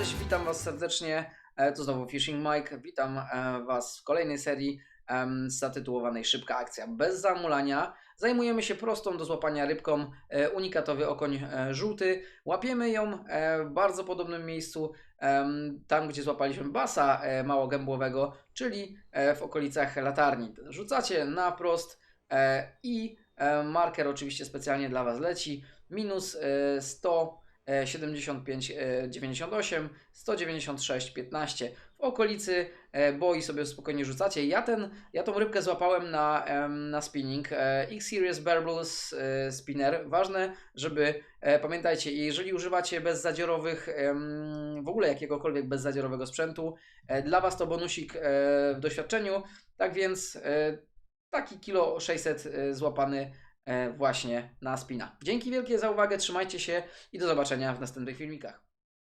Cześć, witam Was serdecznie. E, Tu znowu Fishing Mike. Witam e, Was w kolejnej serii zatytułowanej Szybka akcja bez zamulania. Zajmujemy się prostą do złapania rybką e, unikatowy okoń żółty. Łapiemy ją w bardzo podobnym miejscu, tam gdzie złapaliśmy basa małogębłowego, czyli w okolicach latarni. Rzucacie na prost i marker oczywiście specjalnie dla Was leci. Minus e, 100 e, 75, e, 98, 196, 15. W okolicy e, boi sobie spokojnie rzucacie. Ja, ten, ja tą rybkę złapałem na, na spinning. E, X-Series Barbless e, Spinner. Ważne, żeby, pamiętajcie, jeżeli używacie bezzadziorowych, em, w ogóle jakiegokolwiek bezzadziorowego sprzętu, dla Was to bonusik w doświadczeniu. Tak więc taki kilo 600 e, złapany właśnie na spina. Dzięki wielkie za uwagę, trzymajcie się i do zobaczenia w następnych filmikach.